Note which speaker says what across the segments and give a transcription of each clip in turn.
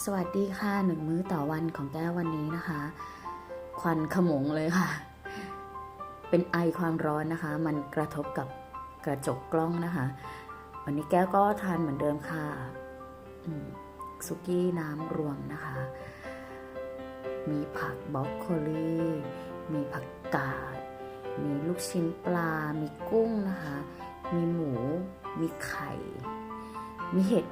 Speaker 1: สวัสดีค่ะหนึ่งมื้อต่อวันของแก้ววันนี้นะคะ ควันขมงเลยค่ะ เป็นไอความร้อนนะคะ มันกระทบกับกระจกกล้องนะคะ วันนี้แก้วก็ทานเหมือนเดิมค่ะอืมซุกี้น้ำรวมนะคะ มีผักบรอกโคลีมีผักกาด มีลูกชิ้นปลา มีกุ้งนะคะ มีหมู มีไข่ มีเห็ด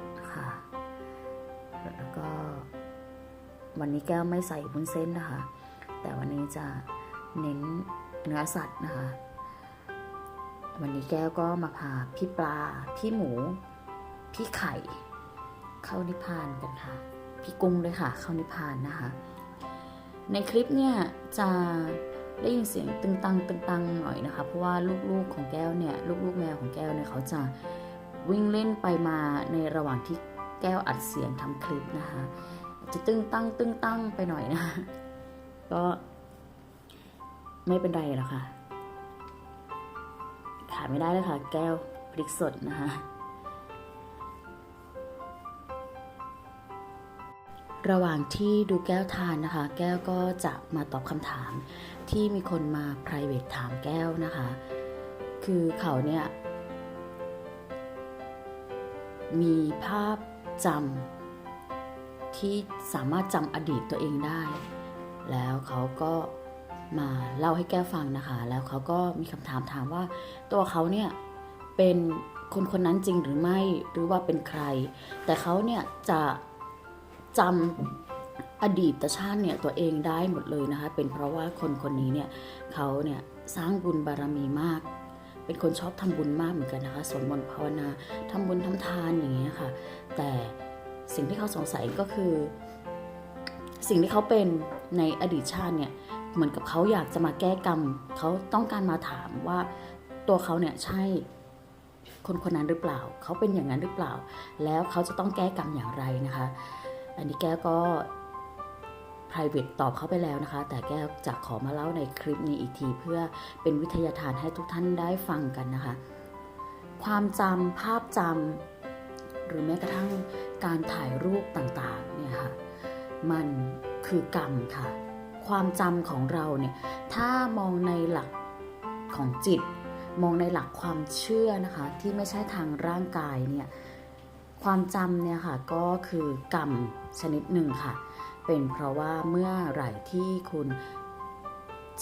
Speaker 1: วันนี้แก้วไม่ใส่บุ้นเส้นนะคะ แต่วันนี้จะเน้นเนื้อสัตว์นะคะ วันนี้แก้วก็มาพาพี่ปลา พี่หมู พี่ไข่ เข้านิพพานกันค่ะ พี่กุ้งด้วยค่ะ เข้านิพพานนะคะ ในคลิปเนี่ยจะได้ยินเสียงตึงตังตึงตังหน่อยนะคะ เพราะว่าลูกๆของแก้วเนี่ยลูกๆแมวของแก้วเนี่ยเขาจะวิ่งเล่นไปมาในระหว่างที่แก้วอัดเสียงทำคลิปนะคะ จะตึงตั้งตึงตั้งไปหน่อยนะคะก็ไม่เป็นไรหรอกค่ะขาดไม่ได้เลยค่ะ แก้วพริกสดนะคะ ระหว่างที่ดูแก้วทานนะคะ แก้วก็จะมาตอบคำถามที่มีคนมา private ถามแก้วนะคะ คือเขาเนี่ย มีภาพจำ ที่สามารถจำอดีตตัวเองได้ แล้วเขาก็มาเล่าให้แก้วฟังนะคะ แล้วเขาก็มีคำถามถามว่า ตัวเขาเนี่ยเป็นคนคนนั้นจริงหรือไม่หรือว่าเป็นใคร แต่เขาเนี่ยจะจำอดีตชาติเนี่ยตัวเองได้หมดเลยนะคะ เป็นเพราะว่าคนคนนี้เนี่ยเขาเนี่ยสร้างบุญบารมีมาก เป็นคนชอบทำบุญมากเหมือนกันนะคะสวดมนต์ภาวนาทำบุญทำทานอย่างเงี้ยค่ะ แต่ สิ่งที่เขาสงสัยก็คือ สิ่งที่เขาเป็นในอดีตชาติเนี่ยเหมือนกับเขาอยากจะมาแก้กรรม เขาต้องการมาถามว่าตัวเขาเนี่ยใช่คนคนนั้นหรือเปล่า เขาเป็นอย่างนั้นหรือเปล่า แล้วเขาจะต้องแก้กรรมอย่างไรนะคะ อันนี้แก้วก็ private ตอบเขาไปแล้วนะคะ แต่แก้วจะขอมาเล่าในคลิปนี้อีกที เพื่อเป็นวิทยาทานให้ทุกท่านได้ฟังกันนะคะ ความจำภาพจำ หรือแม้กระทั่งการถ่ายรูปต่างๆเนี่ยค่ะมันคือกรรมค่ะ ความจำของเราเนี่ยถ้ามองในหลักของจิต มองในหลักความเชื่อนะคะที่ไม่ใช่ทางร่างกายเนี่ยความจำเนี่ยค่ะก็คือกรรมชนิดหนึ่งค่ะ เป็นเพราะว่าเมื่อไหร่ที่คุณ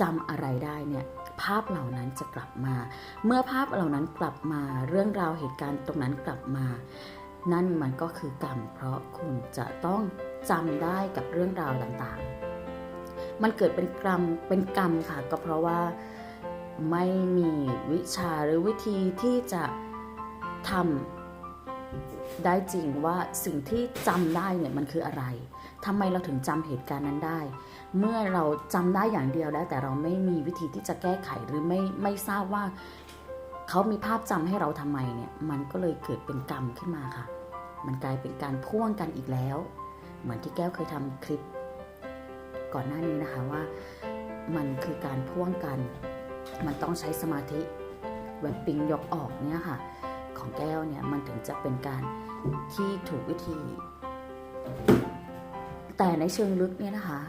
Speaker 1: จำอะไรได้เนี่ยภาพเหล่านั้นจะกลับมา เมื่อภาพเหล่านั้นกลับมา เรื่องราวเหตุการณ์ตรงนั้นกลับมา นั่นมันก็คือกรรม เพราะคุณจะต้องจำได้กับเรื่องราวต่างๆ มันเกิดเป็นกรรมเป็นกรรมค่ะ ก็เพราะว่าไม่มีวิชาหรือวิธีที่จะทำได้จริงว่าสิ่งที่จำได้เนี่ยมันคืออะไรทำไมเราถึงจำเหตุการณ์นั้นได้ เมื่อเราจำได้อย่างเดียวแล้วแต่เราไม่มีวิธีที่จะแก้ไขหรือไม่ไม่ทราบว่า เขามีภาพจำให้เราทำไมเนี่ยมันก็เลยเกิดเป็นกรรมขึ้นมาค่ะ มันกลายเป็นการพ่วงกันอีกแล้ว เหมือนที่แก้วเคยทำคลิป ก่อนหน้านี้นะคะว่ามันคือการพ่วงกัน มันต้องใช้สมาธิแบบปิงยกออกเนี่ยค่ะ ของแก้วเนี่ยมันถึงจะเป็นการที่ถูกวิธี แต่ในเชิงลึกเนี่ยนะคะ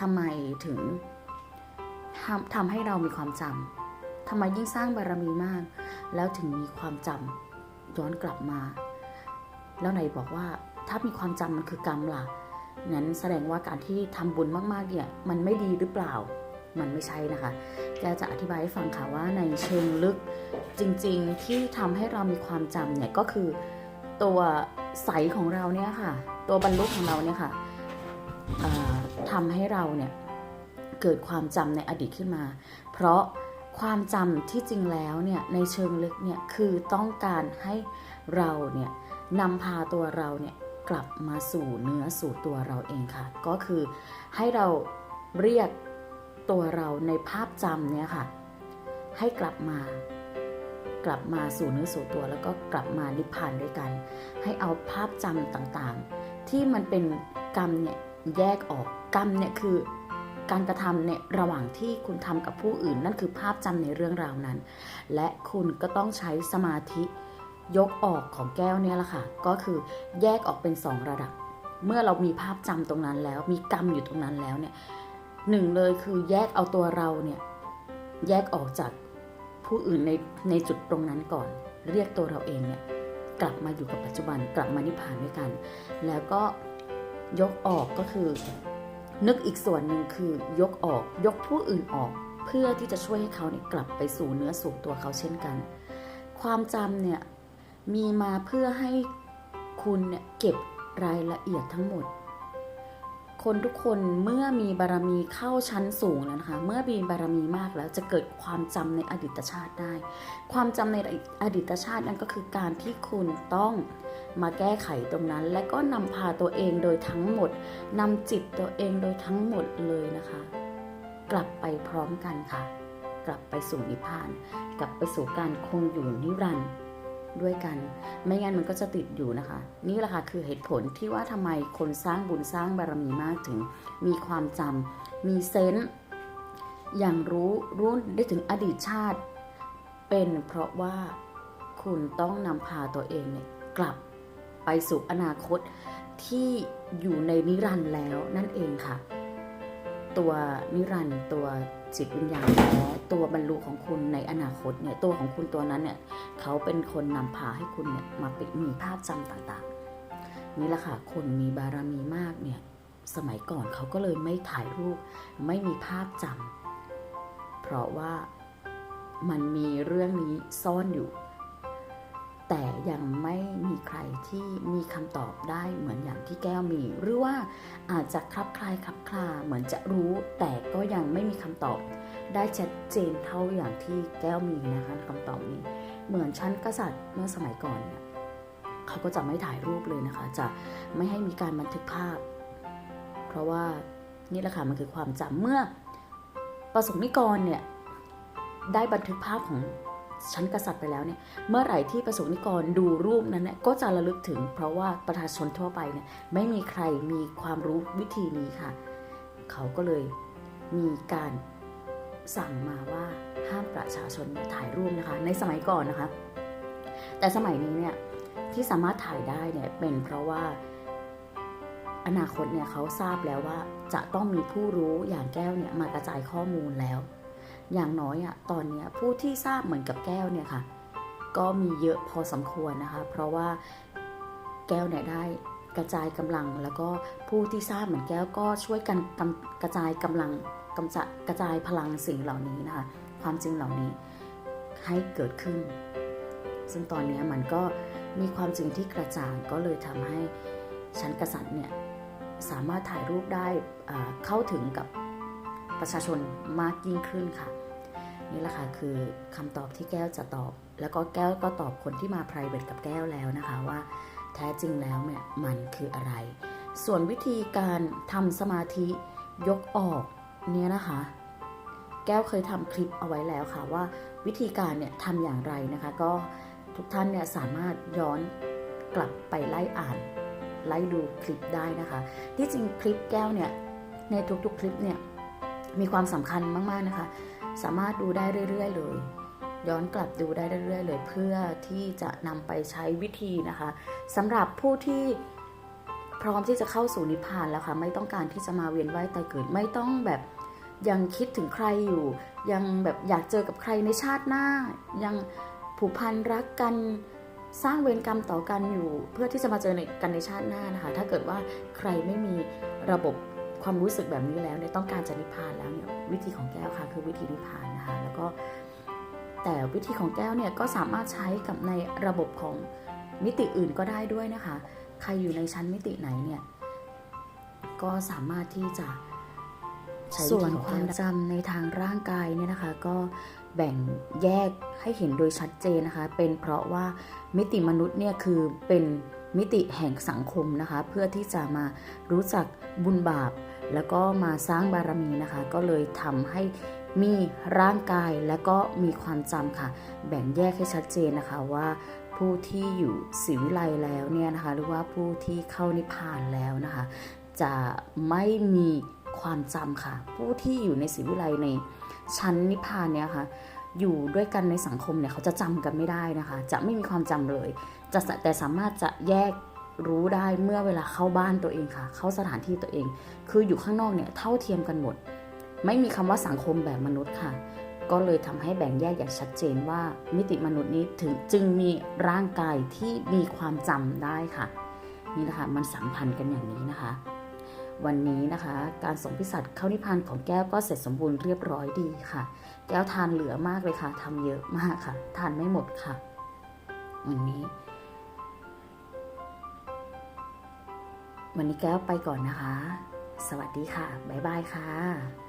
Speaker 1: ทำไมถึงทำทำให้เรามีความจำ ทำไมยิ่งสร้างบารมีมาก แล้วถึงมีความจำย้อนกลับมา แล้วไหนบอกว่าถ้ามีความจำมันคือกรรมล่ะงั้นแสดงว่าการที่ทำบุญมากๆเนี่ยมันไม่ดีหรือเปล่า มันไม่ใช่นะคะ แกจะอธิบายให้ฟังค่ะว่าในเชิงลึกจริงๆที่ทำให้เรามีความจำเนี่ยก็คือตัวใสของเราเนี่ยค่ะ ตัวบรรลุของเราเนี่ยค่ะเอ่อทำให้เราเนี่ยเกิดความจำในอดีตขึ้นมา เพราะ ความจำที่จริงแล้วเนี่ยในเชิงลึกเนี่ยคือต้องการให้เราเนี่ยนำพาตัวเราเนี่ยกลับมาสู่เนื้อสู่ตัวเราเองค่ะ ก็คือให้เราเรียกตัวเราในภาพจำเนี่ยค่ะ ให้กลับมากลับมาสู่เนื้อสู่ตัว แล้วก็กลับมานิพพานด้วยกัน ให้เอาภาพจำต่างๆ ที่มันเป็นกรรมเนี่ยแยกออกกรรมเนี่ยคือ การกระทำเนี่ยระหว่างที่คุณทำกับผู้อื่น นั่นคือภาพจำในเรื่องราวนั้น และคุณก็ต้องใช้สมาธิยกออกของแก้วเนี่ยแหละค่ะ ก็คือแยกออกเป็นสองระดับ เมื่อเรามีภาพจำตรงนั้นแล้ว มีกรรมอยู่ตรงนั้นแล้วเนี่ยหนึ่งเลยคือแยกเอาตัวเราเนี่ยแยกออกจากผู้อื่นในในจุดตรงนั้นก่อน เรียกตัวเราเองเนี่ยกลับมาอยู่กับปัจจุบันกลับมานิพพานด้วยกัน แล้วก็ยกออกก็คือ นึกอีกส่วนหนึ่งคือยกออกยกผู้อื่นออก เพื่อที่จะช่วยให้เขาเนี่ยกลับไปสู่เนื้อสู่ตัวเขาเช่นกัน ความจำเนี่ยมีมาเพื่อให้คุณเนี่ยเก็บรายละเอียดทั้งหมด คนทุกคนเมื่อมีบารมีเข้าชั้นสูงแล้วนะคะ เมื่อมีบารมีมากแล้วจะเกิดความจำในอดีตชาติได้ ความจำในอดีตชาตินั้นก็คือการที่คุณต้องมาแก้ไขตรงนั้น และก็นำพาตัวเองโดยทั้งหมดนำจิตตัวเองโดยทั้งหมดเลยนะคะ กลับไปพร้อมกันค่ะ กลับไปสู่นิพพาน กลับไปสู่การคงอยู่นิรันดร์ ด้วยกัน ไม่งั้นมันก็จะติดอยู่นะคะ นี่แหละค่ะคือเหตุผลที่ว่าทำไมคนสร้างบุญสร้างบารมีมากถึง มีความจำมีเซนส์อย่างรู้รู้ได้ถึงอดีตชาติ เป็นเพราะว่าคุณต้องนำพาตัวเองเนี่ยกลับไปสู่อนาคตที่อยู่ในนิรันดร์แล้วนั่นเองค่ะ ตัวนิรันด์ตัวจิตวิญญาณแท้ตัวบรรลุของคุณในอนาคตเนี่ยตัวของคุณตัวนั้นเนี่ยเขาเป็นคนนำพาให้คุณเนี่ยมาเป็นมีภาพจำต่างๆ นี่แหละค่ะคนมีบารมีมากเนี่ยสมัยก่อนเขาก็เลยไม่ถ่ายรูปไม่มีภาพจำเพราะว่ามันมีเรื่องนี้ซ่อนอยู่ แต่ยังไม่มีใครที่มีคำตอบได้เหมือนอย่างที่แก้วมี หรือว่าอาจจะคลับคลายคลับคลาเหมือนจะรู้ แต่ก็ยังไม่มีคำตอบ ได้ชัดเจนเท่าอย่างที่แก้วมีนะคะคำตอบนี้ เหมือนชั้นกษัตริย์เมื่อสมัยก่อนเนี่ยเขาก็จะไม่ถ่ายรูปเลยนะคะ จะไม่ให้มีการบันทึกภาพ เพราะว่านี่แหละค่ะมันคือความจำเมื่อประสงค์นิกรเนี่ยได้บันทึกภาพของ ชั้นกษัตริย์ไปแล้วเนี่ยเมื่อไหร่ที่ประสงค์นิกรดูรูปนั้นเนี่ยก็จะระลึกถึง เพราะว่าประชาชนทั่วไปเนี่ยไม่มีใครมีความรู้วิธีนี้ค่ะ เขาก็เลยมีการสั่งมาว่าห้ามประชาชนถ่ายรูปนะคะ ในสมัยก่อนนะคะ แต่สมัยนี้เนี่ยที่สามารถถ่ายได้เนี่ยเป็นเพราะว่าอนาคตเนี่ยเขาทราบแล้วว่าจะต้องมีผู้รู้อย่างแก้วเนี่ยมากระจายข้อมูลแล้ว อย่างน้อยอะตอนนี้ผู้ที่ทราบเหมือนกับแก้วเนี่ยค่ะ ก็มีเยอะพอสมควรนะคะ เพราะว่าแก้วเนี่ยได้กระจายกำลังแล้วก็ผู้ที่ทราบเหมือนแก้วก็ช่วยกันกกระจายกำลังกำจัดกระจายพลังสิ่งเหล่านี้นะคะ ความจริงเหล่านี้ให้เกิดขึ้น ซึ่งตอนนี้มันก็มีความจริงที่กระจ่างก็เลยทำให้ชั้นกษัตริย์เนี่ยสามารถถ่ายรูปได้เข้าถึงกับ ประชาชนมากยิ่งขึ้นค่ะ นี่แหละค่ะคือคำตอบที่แก้วจะตอบ แล้วก็แก้วก็ตอบคนที่มา private กับแก้วแล้วนะคะว่า แท้จริงแล้วเนี่ยมันคืออะไร ส่วนวิธีการทำสมาธิยกออกเนี่ยนะคะ แก้วเคยทำคลิปเอาไว้แล้วค่ะว่าวิธีการเนี่ยทำอย่างไรนะคะ ก็ทุกท่านเนี่ยสามารถย้อนกลับไปไล่อ่านไล่ดูคลิปได้นะคะ ที่จริงคลิปแก้วเนี่ยในทุกๆคลิปเนี่ย มีความสำคัญมากๆนะคะ สามารถดูได้เรื่อย ๆ เลย ย้อนกลับดูได้เรื่อย ๆ เลย เพื่อที่จะนำไปใช้วิธีนะคะสำหรับผู้ที่พร้อมที่จะเข้าสู่นิพพานแล้วค่ะ ไม่ต้องการที่จะมาเวียนว่ายตายเกิดไม่ต้องแบบยังคิดถึงใครอยู่ ยังแบบอยากเจอกับใครในชาติหน้า ยังผูกพันรักกันสร้างเวรกรรมต่อกันอยู่ เพื่อที่จะมาเจอในกันในชาติหน้านะคะ ถ้าเกิดว่าใครไม่มีระบบ ความรู้สึกแบบนี้แล้วเนี่ยต้องการจะนิพพานแล้วเนี่ยวิธีของแก้วค่ะคือวิธีนิพพานนะคะแล้วก็แต่วิธีของแก้วเนี่ยก็สามารถใช้กับในระบบของมิติอื่นก็ได้ด้วยนะคะ ใครอยู่ในชั้นมิติไหนเนี่ยก็สามารถที่จะส่วนความจำในทางร่างกายเนี่ยนะคะ ก็แบ่งแยกให้เห็นโดยชัดเจนนะคะ เป็นเพราะว่ามิติมนุษย์เนี่ยคือเป็น มิติแห่งสังคมนะคะ เพื่อที่จะมารู้จักบุญบาป แล้วก็มาสร้างบารมีนะคะ ก็เลยทำให้มีร่างกายและก็มีความจำค่ะ แบ่งแยกให้ชัดเจนนะคะว่าผู้ที่อยู่สิวิไลแล้วเนี่ยนะคะ หรือว่าผู้ที่เข้านิพพานแล้วนะคะ จะไม่มีความจำค่ะ ผู้ที่อยู่ในสิวิไลในชั้นนิพพานเนี่ยค่ะ อยู่ด้วยกันในสังคมเนี่ยเขาจะจำกันไม่ได้นะคะ จะไม่มีความจำเลย จะแต่สามารถจะแยกรู้ได้เมื่อเวลาเข้าบ้านตัวเองค่ะ เข้าสถานที่ตัวเอง คืออยู่ข้างนอกเนี่ยเท่าเทียมกันหมด ไม่มีคำว่าสังคมแบบมนุษย์ค่ะ ก็เลยทำให้แบ่งแยกอย่างชัดเจนว่ามิติมนุษย์นี้ถึงจึงมีร่างกายที่มีความจำได้ค่ะนี่นะคะมันสัมพันธ์กันอย่างนี้นะคะ วันนี้นะคะ การส่งพิสัตว์เข้านิพพานของแก้วก็เสร็จสมบูรณ์เรียบร้อยดีค่ะ แก้วทานเหลือมากเลยค่ะทำเยอะมากค่ะ ทานไม่หมดค่ะ วันนี้ วันนี้แก้วไปก่อนนะคะ สวัสดีค่ะ บ๊ายบายค่ะ